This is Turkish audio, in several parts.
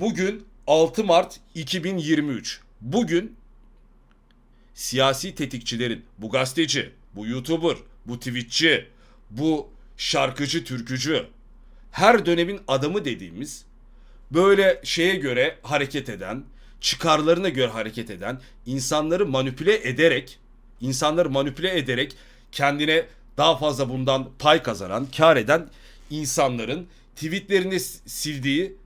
Bugün 6 Mart 2023. Bugün siyasi tetikçilerin bu gazeteci, bu YouTuber, bu Twitch'çi, bu şarkıcı, türkücü her dönemin adamı dediğimiz böyle şeye göre hareket eden, çıkarlarına göre hareket eden, insanları manipüle ederek, insanları manipüle ederek kendine daha fazla bundan pay kazanan, kar eden insanların tweetlerini sildiği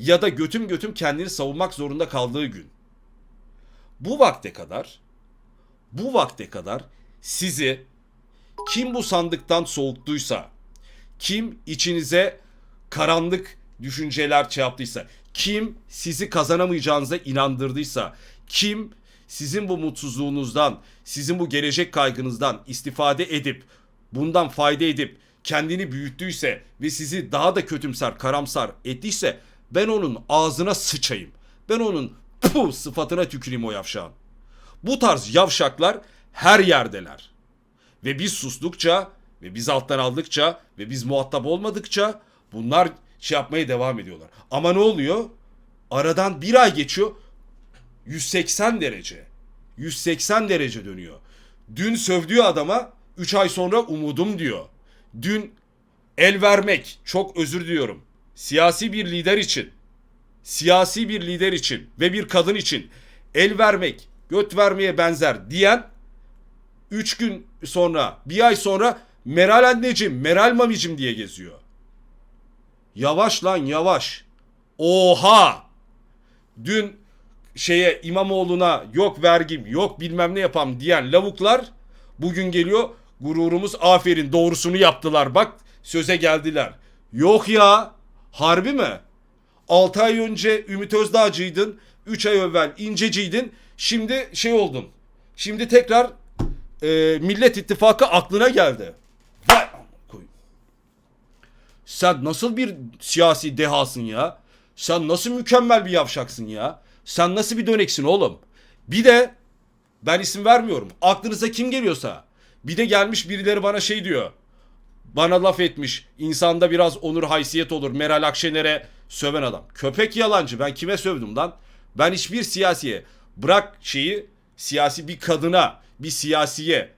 ya da götüm götüm kendini savunmak zorunda kaldığı gün. Bu vakte kadar bu vakte kadar sizi kim bu sandıktan soğuttuysa, kim içinize karanlık düşünceler şey kim sizi kazanamayacağınıza inandırdıysa, kim sizin bu mutsuzluğunuzdan, sizin bu gelecek kaygınızdan istifade edip, bundan fayda edip kendini büyüttüyse ve sizi daha da kötümser, karamsar ettiyse ben onun ağzına sıçayım. Ben onun puh sıfatına tüküreyim o yavşağın. Bu tarz yavşaklar her yerdeler. Ve biz sustukça ve biz alttan aldıkça ve biz muhatap olmadıkça bunlar şey yapmaya devam ediyorlar. Ama ne oluyor? Aradan bir ay geçiyor. 180 derece. 180 derece dönüyor. Dün sövdüğü adama 3 ay sonra umudum diyor. Dün el vermek çok özür diliyorum. Siyasi bir lider için siyasi bir lider için ve bir kadın için el vermek, göt vermeye benzer diyen 3 gün sonra, bir ay sonra Meral anneciğim, Meral mamicim diye geziyor. Yavaş lan yavaş. Oha! Dün şeye İmamoğlu'na yok vergim, yok bilmem ne yapam diyen lavuklar bugün geliyor gururumuz aferin doğrusunu yaptılar bak söze geldiler. Yok ya harbi mi? 6 ay önce Ümit Özdağcıydın. 3 ay evvel İnceciydin. Şimdi şey oldun. Şimdi tekrar e, Millet İttifakı aklına geldi. Vay. Sen nasıl bir siyasi dehasın ya? Sen nasıl mükemmel bir yavşaksın ya? Sen nasıl bir döneksin oğlum? Bir de ben isim vermiyorum. Aklınıza kim geliyorsa. Bir de gelmiş birileri bana şey diyor. Bana laf etmiş. İnsanda biraz onur haysiyet olur. Meral Akşener'e söven adam. Köpek yalancı. Ben kime sövdüm lan? Ben hiçbir siyasiye bırak şeyi siyasi bir kadına, bir siyasiye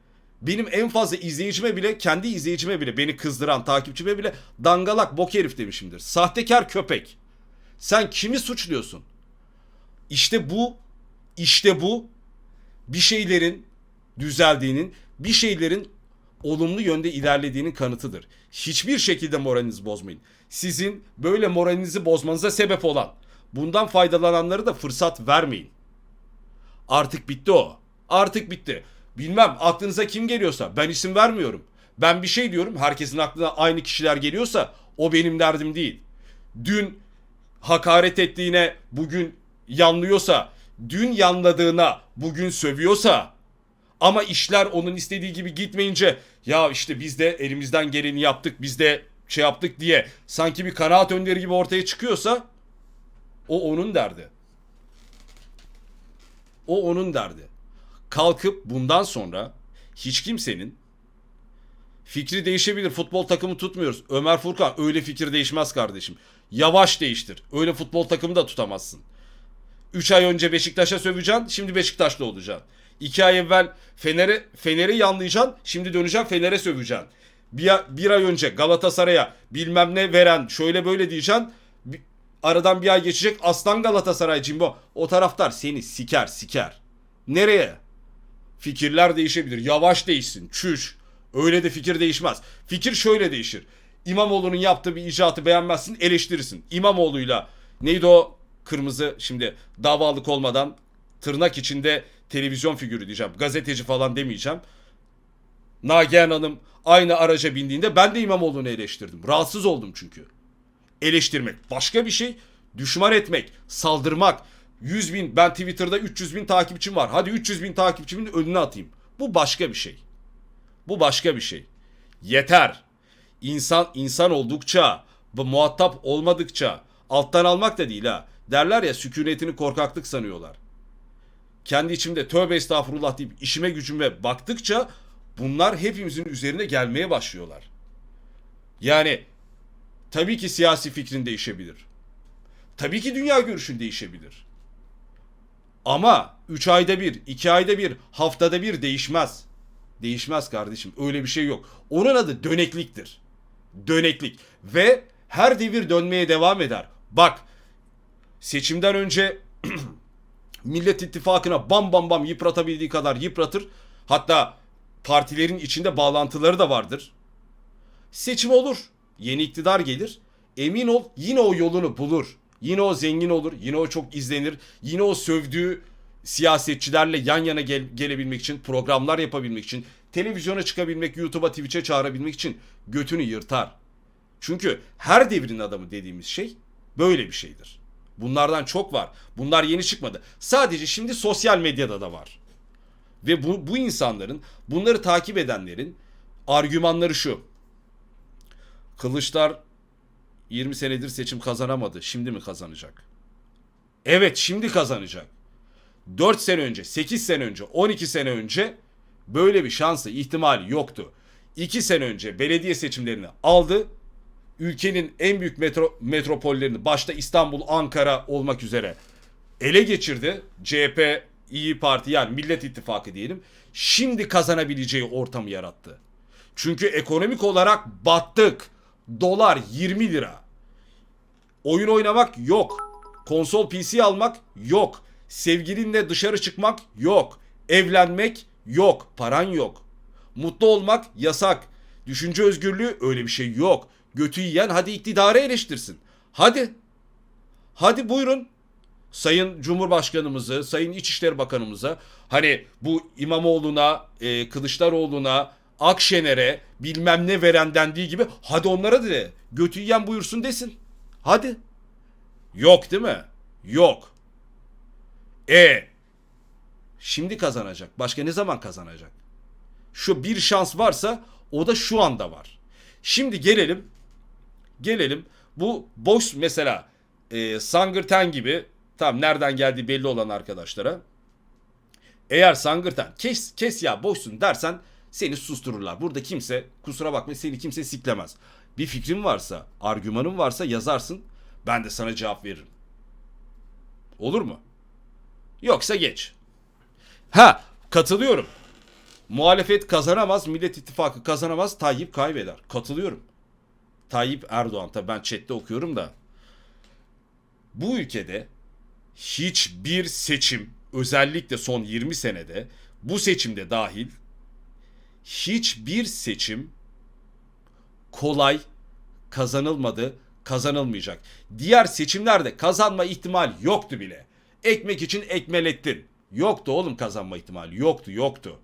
benim en fazla izleyicime bile, kendi izleyicime bile, beni kızdıran takipçime bile dangalak bok herif demişimdir. Sahtekar köpek. Sen kimi suçluyorsun? İşte bu, işte bu bir şeylerin düzeldiğinin, bir şeylerin olumlu yönde ilerlediğinin kanıtıdır. Hiçbir şekilde moralinizi bozmayın. Sizin böyle moralinizi bozmanıza sebep olan, bundan faydalananları da fırsat vermeyin. Artık bitti o. Artık bitti. Bilmem aklınıza kim geliyorsa ben isim vermiyorum. Ben bir şey diyorum herkesin aklına aynı kişiler geliyorsa o benim derdim değil. Dün hakaret ettiğine bugün yanlıyorsa, dün yanladığına bugün sövüyorsa ama işler onun istediği gibi gitmeyince ya işte biz de elimizden geleni yaptık biz de şey yaptık diye sanki bir kanaat önderi gibi ortaya çıkıyorsa o onun derdi. O onun derdi. Kalkıp bundan sonra hiç kimsenin fikri değişebilir. Futbol takımı tutmuyoruz. Ömer Furkan öyle fikir değişmez kardeşim. Yavaş değiştir. Öyle futbol takımı da tutamazsın. 3 ay önce Beşiktaş'a söveceksin. Şimdi Beşiktaşlı olacaksın. 2 ay evvel Fener'e Fener'i yanlayacaksın. Şimdi döneceksin Fener'e söveceksin. Bir, bir ay önce Galatasaray'a bilmem ne veren şöyle böyle diyeceksin. Aradan bir ay geçecek Aslan Galatasaray Cimbo. O taraftar seni siker siker. Nereye? Fikirler değişebilir. Yavaş değişsin. Çüş. Öyle de fikir değişmez. Fikir şöyle değişir. İmamoğlu'nun yaptığı bir icraatı beğenmezsin eleştirirsin. İmamoğlu'yla neydi o kırmızı şimdi davalık olmadan tırnak içinde televizyon figürü diyeceğim. Gazeteci falan demeyeceğim. Nagihan Hanım aynı araca bindiğinde ben de İmamoğlu'nu eleştirdim. Rahatsız oldum çünkü. Eleştirmek başka bir şey. Düşman etmek, saldırmak. 100 bin, ben Twitter'da 300 bin takipçim var. Hadi 300 bin takipçimin önüne atayım. Bu başka bir şey. Bu başka bir şey. Yeter. İnsan insan oldukça, bu muhatap olmadıkça, alttan almak da değil ha. Derler ya sükunetini korkaklık sanıyorlar. Kendi içimde tövbe estağfurullah deyip işime gücüme baktıkça bunlar hepimizin üzerine gelmeye başlıyorlar. Yani tabii ki siyasi fikrin değişebilir. Tabii ki dünya görüşün değişebilir. Ama 3 ayda bir, 2 ayda bir, haftada bir değişmez. Değişmez kardeşim. Öyle bir şey yok. Onun adı dönekliktir. Döneklik. Ve her devir dönmeye devam eder. Bak seçimden önce Millet İttifakı'na bam bam bam yıpratabildiği kadar yıpratır. Hatta partilerin içinde bağlantıları da vardır. Seçim olur. Yeni iktidar gelir. Emin ol yine o yolunu bulur. Yine o zengin olur. Yine o çok izlenir. Yine o sövdüğü siyasetçilerle yan yana gel- gelebilmek için, programlar yapabilmek için, televizyona çıkabilmek, YouTube'a, Twitch'e çağırabilmek için götünü yırtar. Çünkü her devrin adamı dediğimiz şey böyle bir şeydir. Bunlardan çok var. Bunlar yeni çıkmadı. Sadece şimdi sosyal medyada da var. Ve bu, bu insanların, bunları takip edenlerin argümanları şu. Kılıçlar 20 senedir seçim kazanamadı. Şimdi mi kazanacak? Evet şimdi kazanacak. 4 sene önce, 8 sene önce, 12 sene önce böyle bir şansı, ihtimali yoktu. 2 sene önce belediye seçimlerini aldı. Ülkenin en büyük metro, metropollerini başta İstanbul, Ankara olmak üzere ele geçirdi. CHP, İyi Parti yani Millet İttifakı diyelim. Şimdi kazanabileceği ortamı yarattı. Çünkü ekonomik olarak battık. Dolar 20 lira. Oyun oynamak yok. Konsol PC almak yok. Sevgilinle dışarı çıkmak yok. Evlenmek yok. Paran yok. Mutlu olmak yasak. Düşünce özgürlüğü öyle bir şey yok. Götü yiyen hadi iktidarı eleştirsin. Hadi. Hadi buyurun. Sayın Cumhurbaşkanımızı, Sayın İçişleri Bakanımıza hani bu İmamoğlu'na, e, Kılıçdaroğlu'na, Akşener'e bilmem ne veren dendiği gibi hadi onlara de götü yiyen buyursun desin. Hadi. Yok değil mi? Yok. E şimdi kazanacak. Başka ne zaman kazanacak? Şu bir şans varsa o da şu anda var. Şimdi gelelim gelelim bu boş mesela e, Sangırten gibi tam nereden geldiği belli olan arkadaşlara eğer Sangırten kes kes ya boşsun dersen seni sustururlar. Burada kimse kusura bakma seni kimse siklemez. Bir fikrin varsa, argümanın varsa yazarsın. Ben de sana cevap veririm. Olur mu? Yoksa geç. Ha katılıyorum. Muhalefet kazanamaz, Millet İttifakı kazanamaz, Tayyip kaybeder. Katılıyorum. Tayyip Erdoğan tabi ben chatte okuyorum da. Bu ülkede hiçbir seçim özellikle son 20 senede bu seçimde dahil hiçbir seçim kolay kazanılmadı, kazanılmayacak. Diğer seçimlerde kazanma ihtimal yoktu bile. Ekmek için ekmelettin. Yoktu oğlum kazanma ihtimali. Yoktu, yoktu.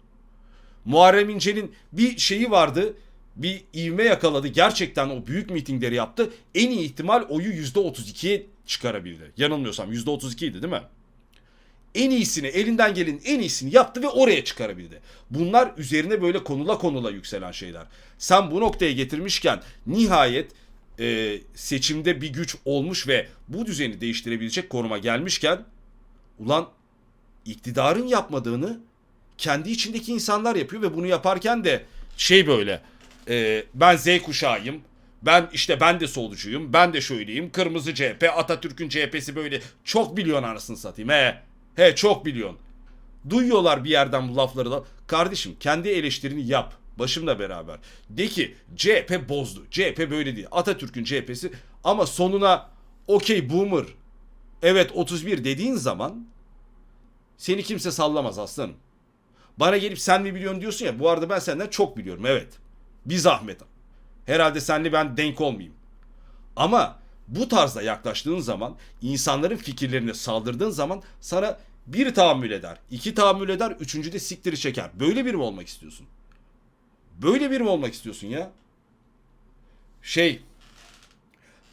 Muharrem İnce'nin bir şeyi vardı. Bir ivme yakaladı. Gerçekten o büyük mitingleri yaptı. En iyi ihtimal oyu %32'ye çıkarabildi. Yanılmıyorsam %32 idi değil mi? En iyisini, elinden gelenin en iyisini yaptı ve oraya çıkarabildi. Bunlar üzerine böyle konula konula yükselen şeyler. Sen bu noktaya getirmişken nihayet e, seçimde bir güç olmuş ve bu düzeni değiştirebilecek konuma gelmişken ulan iktidarın yapmadığını kendi içindeki insanlar yapıyor ve bunu yaparken de şey böyle e, ben Z kuşağıyım. Ben işte ben de solcuyum. Ben de şöyleyim. Kırmızı CHP Atatürk'ün CHP'si böyle çok milyon anasını satayım he. He çok milyon. Duyuyorlar bir yerden bu lafları da. Kardeşim kendi eleştirini yap. Başımla beraber. De ki CHP bozdu. CHP böyle değil. Atatürk'ün CHP'si ama sonuna okey boomer. Evet 31 dediğin zaman seni kimse sallamaz aslanım. Bana gelip sen mi biliyorsun? diyorsun ya. Bu arada ben senden çok biliyorum evet. Bir zahmet. Herhalde senle ben denk olmayayım. Ama bu tarzda yaklaştığın zaman insanların fikirlerine saldırdığın zaman sana bir tahammül eder, iki tahammül eder, üçüncü de siktiri çeker. Böyle bir mi olmak istiyorsun? Böyle bir mi olmak istiyorsun ya? Şey,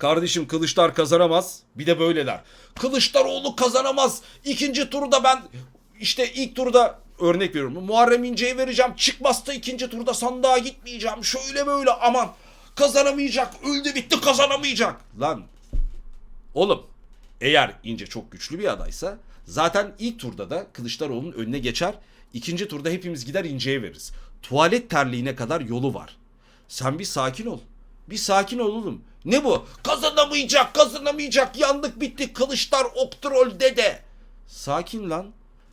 Kardeşim Kılıçlar kazanamaz. Bir de böyleler. Kılıçdaroğlu kazanamaz. İkinci turda ben işte ilk turda örnek veriyorum. Muharrem İnce'ye vereceğim. Çıkmazsa ikinci turda sandığa gitmeyeceğim. Şöyle böyle aman. Kazanamayacak. Öldü bitti kazanamayacak. Lan oğlum eğer İnce çok güçlü bir adaysa zaten ilk turda da Kılıçdaroğlu'nun önüne geçer. İkinci turda hepimiz gider İnce'ye veririz. Tuvalet terliğine kadar yolu var. Sen bir sakin ol. Bir sakin ol oğlum. Ne bu? Kazanamayacak, kazanamayacak. Yandık bittik. Kılıçlar oktrol dede. Sakin lan.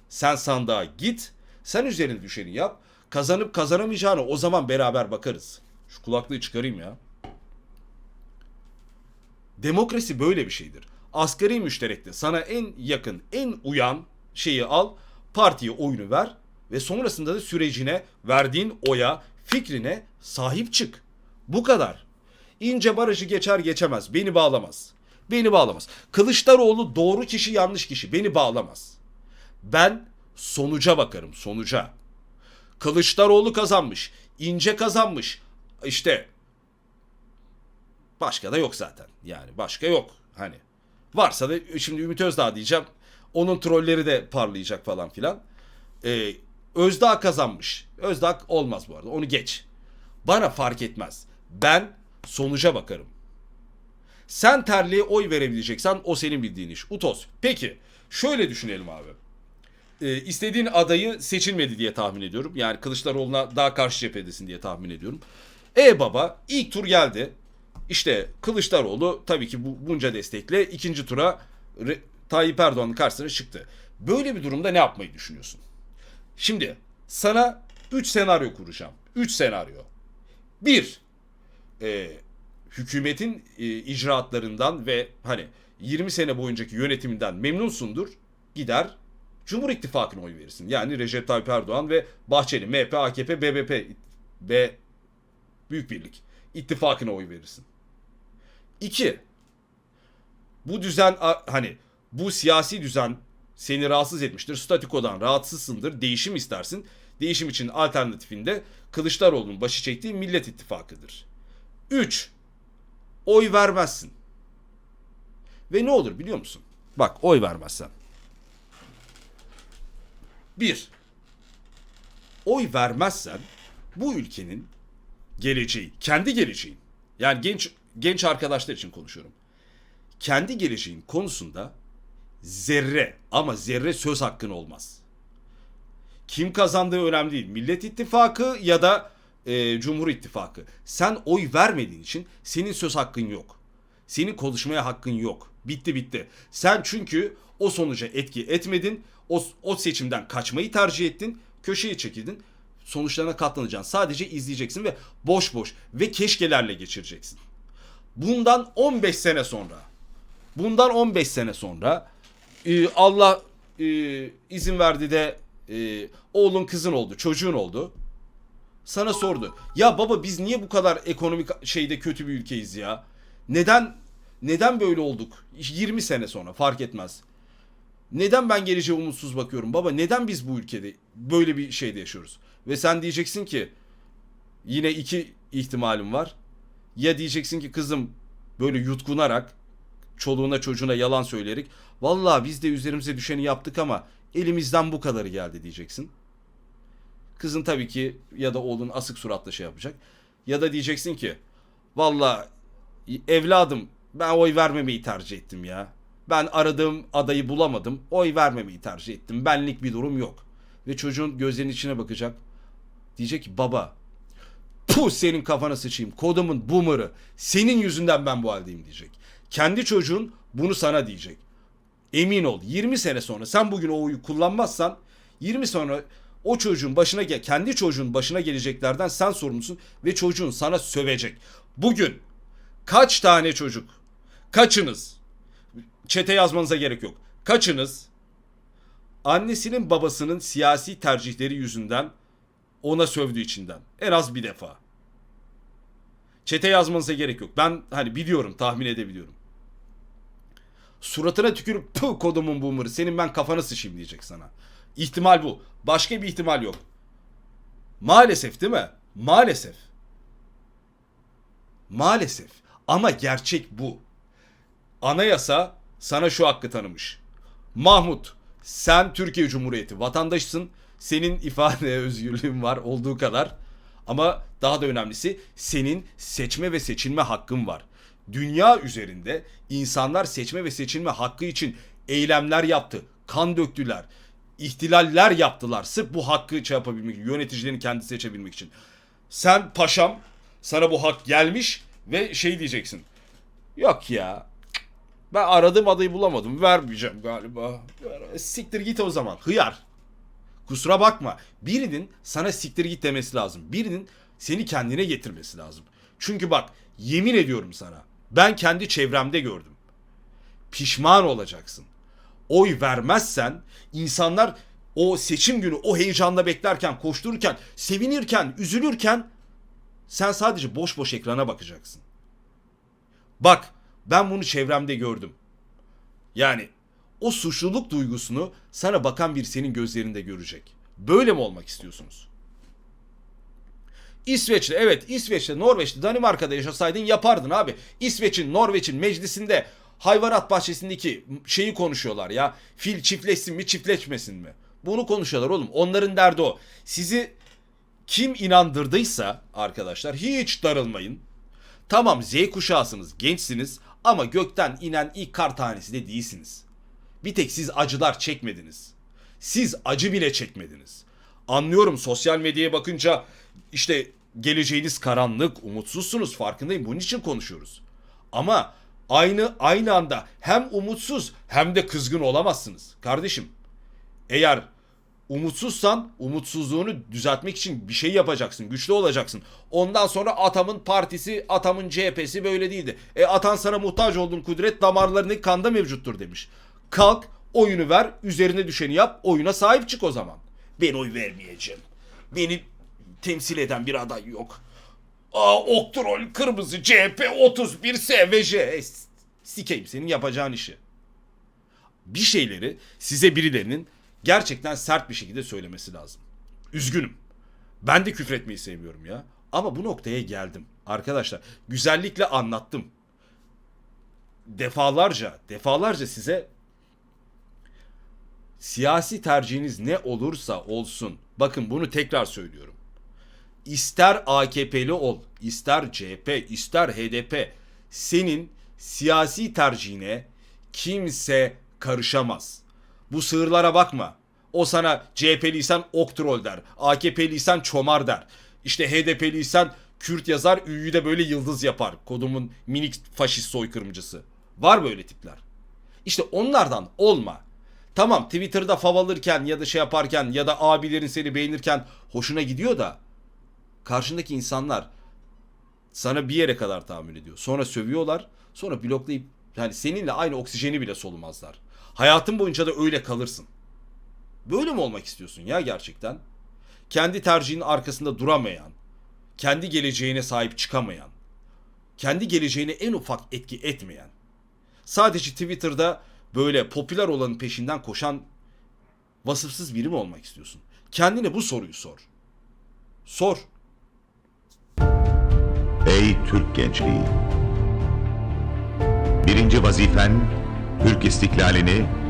Sen sandığa git. Sen üzerine düşeni yap. Kazanıp kazanamayacağını o zaman beraber bakarız. Şu kulaklığı çıkarayım ya. Demokrasi böyle bir şeydir. Asgari müşterekte sana en yakın, en uyan şeyi al, partiye oyunu ver ve sonrasında da sürecine, verdiğin oya, fikrine sahip çık. Bu kadar. İnce barajı geçer geçemez. Beni bağlamaz. Beni bağlamaz. Kılıçdaroğlu doğru kişi yanlış kişi. Beni bağlamaz. Ben sonuca bakarım sonuca. Kılıçdaroğlu kazanmış. İnce kazanmış. İşte başka da yok zaten. Yani başka yok. Hani varsa da şimdi Ümit Özdağ diyeceğim. Onun trolleri de parlayacak falan filan. Ee, Özdağ kazanmış. Özdağ olmaz bu arada. Onu geç. Bana fark etmez. Ben sonuca bakarım. Sen terliğe oy verebileceksen o senin bildiğin iş. Utos. Peki şöyle düşünelim abi. Ee, istediğin adayı seçilmedi diye tahmin ediyorum. Yani Kılıçdaroğlu'na daha karşı cephedesin diye tahmin ediyorum. E baba ilk tur geldi. İşte Kılıçdaroğlu tabii ki bu bunca destekle ikinci tura Re- Tayyip Erdoğan'ın karşısına çıktı. Böyle bir durumda ne yapmayı düşünüyorsun? Şimdi sana 3 senaryo kuracağım. 3 senaryo. 1. E, hükümetin e, icraatlarından ve hani 20 sene boyuncaki yönetiminden memnunsundur. Gider Cumhur İttifakı'na oy verirsin. Yani Recep Tayyip Erdoğan ve Bahçeli, MHP, AKP, BBP, B Büyük Birlik ittifakına oy verirsin. 2. Bu düzen hani bu siyasi düzen seni rahatsız etmiştir. Statikodan rahatsızsındır. Değişim istersin. Değişim için alternatifinde Kılıçdaroğlu'nun başı çektiği Millet İttifakı'dır. 3. Oy vermezsin. Ve ne olur biliyor musun? Bak oy vermezsen. 1. Oy vermezsen bu ülkenin geleceği, kendi geleceğin. Yani genç genç arkadaşlar için konuşuyorum. Kendi geleceğin konusunda zerre ama zerre söz hakkın olmaz. Kim kazandığı önemli değil. Millet İttifakı ya da e, Cumhur İttifakı. Sen oy vermediğin için senin söz hakkın yok. Senin konuşmaya hakkın yok. Bitti bitti. Sen çünkü o sonuca etki etmedin. O, o seçimden kaçmayı tercih ettin. Köşeye çekildin. Sonuçlarına katlanacaksın. Sadece izleyeceksin ve boş boş ve keşkelerle geçireceksin. Bundan 15 sene sonra bundan 15 sene sonra e, Allah e, izin verdi de e, oğlun kızın oldu, çocuğun oldu. Sana sordu. Ya baba biz niye bu kadar ekonomik şeyde kötü bir ülkeyiz ya? Neden neden böyle olduk? 20 sene sonra fark etmez. Neden ben geleceğe umutsuz bakıyorum? Baba neden biz bu ülkede böyle bir şeyde yaşıyoruz? Ve sen diyeceksin ki yine iki ihtimalim var. Ya diyeceksin ki kızım böyle yutkunarak çoluğuna çocuğuna yalan söyleyerek vallahi biz de üzerimize düşeni yaptık ama elimizden bu kadarı geldi diyeceksin. Kızın tabii ki ya da oğlun asık suratla şey yapacak. Ya da diyeceksin ki vallahi evladım ben oy vermemeyi tercih ettim ya. Ben aradığım adayı bulamadım. Oy vermemeyi tercih ettim. Benlik bir durum yok. Ve çocuğun gözlerinin içine bakacak. Diyecek ki baba Puh senin kafana sıçayım. Kodumun boomer'ı. Senin yüzünden ben bu haldeyim diyecek. Kendi çocuğun bunu sana diyecek. Emin ol 20 sene sonra sen bugün o oyu kullanmazsan 20 sonra o çocuğun başına gel kendi çocuğun başına geleceklerden sen sorumlusun ve çocuğun sana sövecek. Bugün kaç tane çocuk kaçınız çete yazmanıza gerek yok. Kaçınız annesinin babasının siyasi tercihleri yüzünden ona sövdüğü içinden. En az bir defa. Çete yazmanıza gerek yok. Ben hani biliyorum, tahmin edebiliyorum. Suratına tükürüp pı kodumun boomer'ı senin ben kafanı sıçayım diyecek sana. İhtimal bu. Başka bir ihtimal yok. Maalesef değil mi? Maalesef. Maalesef. Ama gerçek bu. Anayasa sana şu hakkı tanımış. Mahmut, sen Türkiye Cumhuriyeti vatandaşısın. Senin ifade özgürlüğün var olduğu kadar. Ama daha da önemlisi senin seçme ve seçilme hakkın var. Dünya üzerinde insanlar seçme ve seçilme hakkı için eylemler yaptı, kan döktüler, ihtilaller yaptılar sırf bu hakkı şey yapabilmek, yöneticilerini kendi seçebilmek için. Sen paşam sana bu hak gelmiş ve şey diyeceksin. Yok ya. Ben aradığım adayı bulamadım. Vermeyeceğim galiba. Siktir git o zaman. Hıyar. Kusura bakma. Birinin sana siktir git demesi lazım. Birinin seni kendine getirmesi lazım. Çünkü bak yemin ediyorum sana. Ben kendi çevremde gördüm. Pişman olacaksın. Oy vermezsen insanlar o seçim günü o heyecanla beklerken, koştururken, sevinirken, üzülürken sen sadece boş boş ekrana bakacaksın. Bak ben bunu çevremde gördüm. Yani o suçluluk duygusunu sana bakan bir senin gözlerinde görecek. Böyle mi olmak istiyorsunuz? İsveç'te evet İsveç'te Norveç'te Danimarka'da yaşasaydın yapardın abi. İsveç'in Norveç'in meclisinde hayvanat bahçesindeki şeyi konuşuyorlar ya. Fil çiftleşsin mi çiftleşmesin mi? Bunu konuşuyorlar oğlum. Onların derdi o. Sizi kim inandırdıysa arkadaşlar hiç darılmayın. Tamam Z kuşağısınız, gençsiniz ama gökten inen ilk kar tanesi de değilsiniz. Bir tek siz acılar çekmediniz. Siz acı bile çekmediniz. Anlıyorum sosyal medyaya bakınca işte geleceğiniz karanlık, umutsuzsunuz farkındayım. Bunun için konuşuyoruz. Ama aynı aynı anda hem umutsuz hem de kızgın olamazsınız. Kardeşim eğer umutsuzsan umutsuzluğunu düzeltmek için bir şey yapacaksın. Güçlü olacaksın. Ondan sonra atamın partisi, atamın CHP'si böyle değildi. E atan sana muhtaç olduğun kudret damarlarının kanda mevcuttur demiş. Kalk oyunu ver, üzerine düşeni yap, oyuna sahip çık o zaman. Ben oy vermeyeceğim. Beni temsil eden bir aday yok. Aa Oktrol kırmızı CHP 31 SVJ. E, sikeyim senin yapacağın işi bir şeyleri size birilerinin gerçekten sert bir şekilde söylemesi lazım. Üzgünüm. Ben de küfretmeyi sevmiyorum ya. Ama bu noktaya geldim. Arkadaşlar güzellikle anlattım. Defalarca, defalarca size siyasi tercihiniz ne olursa olsun. Bakın bunu tekrar söylüyorum. İster AKP'li ol, ister CHP, ister HDP senin siyasi tercihine kimse karışamaz. Bu sığırlara bakma. O sana CHP'liysen oktrol der. AKP'liysen çomar der. İşte HDP'liysen Kürt yazar üyüyü de böyle yıldız yapar. Kodumun minik faşist soykırımcısı. Var böyle tipler. İşte onlardan olma. Tamam Twitter'da fav alırken ya da şey yaparken ya da abilerin seni beğenirken hoşuna gidiyor da karşındaki insanlar sana bir yere kadar tahammül ediyor. Sonra sövüyorlar. Sonra bloklayıp yani seninle aynı oksijeni bile solumazlar. Hayatın boyunca da öyle kalırsın. Böyle mi olmak istiyorsun ya gerçekten? Kendi tercihinin arkasında duramayan, kendi geleceğine sahip çıkamayan, kendi geleceğine en ufak etki etmeyen, sadece Twitter'da böyle popüler olanın peşinden koşan vasıfsız biri mi olmak istiyorsun? Kendine bu soruyu sor. Sor. Ey Türk gençliği! Birinci vazifen, Türk istiklalini,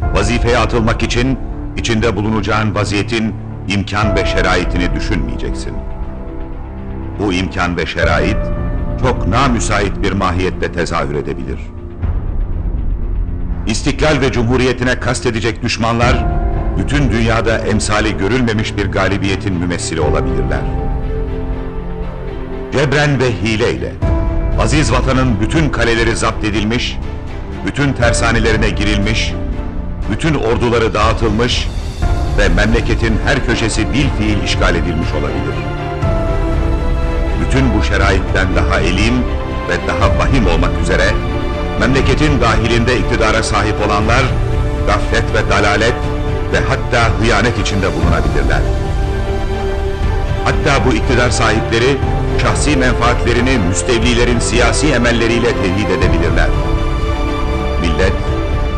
vazifeye atılmak için içinde bulunacağın vaziyetin imkan ve şeraitini düşünmeyeceksin. Bu imkan ve şerait çok namüsait bir mahiyette tezahür edebilir. İstiklal ve cumhuriyetine kastedecek düşmanlar, bütün dünyada emsali görülmemiş bir galibiyetin mümessili olabilirler. Cebren ve hileyle, aziz vatanın bütün kaleleri zapt edilmiş, bütün tersanelerine girilmiş, bütün orduları dağıtılmış ve memleketin her köşesi bil fiil işgal edilmiş olabilir. Bütün bu şeraitten daha elim ve daha vahim olmak üzere, memleketin dahilinde iktidara sahip olanlar, gaflet ve dalalet ve hatta hıyanet içinde bulunabilirler. Hatta bu iktidar sahipleri şahsi menfaatlerini müstevlilerin siyasi emelleriyle tehdit edebilirler. Millet,